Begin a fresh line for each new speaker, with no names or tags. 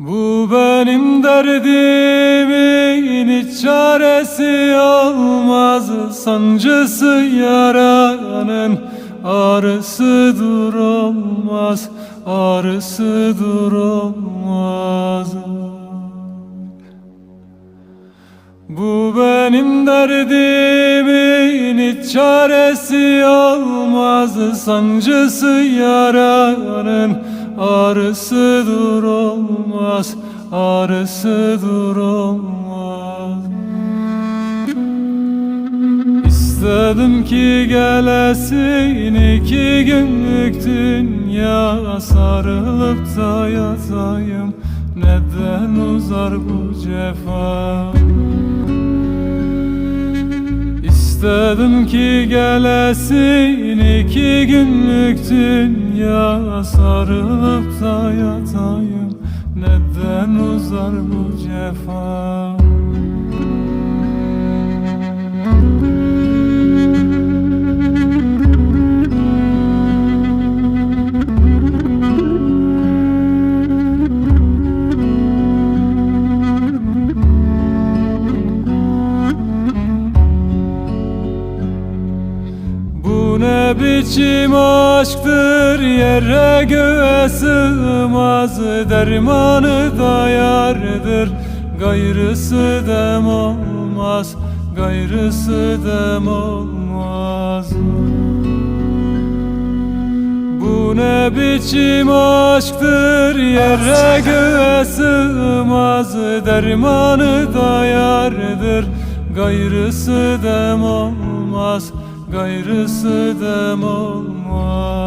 Bu benim derdimin hiç çaresi olmaz. Sancısı yaranın ağrısı dur olmaz Ağrısı olmaz. Bu benim derdimin hiç çaresi olmaz. Sancısı yaranın ağrısı dur olmaz Ağrısı dur olmaz. İstedim ki gelesin iki günlük dünya Sarılıp da yatayım Neden uzar bu cefa İstedim ki gelesin iki günlük dünya Sarılıp da yatayım. Neden uzar bu cefa ne biçim aşktır yere göğe sığmaz Dermanı da yardır. Gayrısı dem olmaz Gayrısı dem olmaz. Bu ne biçim aşktır yere göğe sığmaz Dermanı da yardır. Gayrısı dem olmaz Gayrısı dem olmaz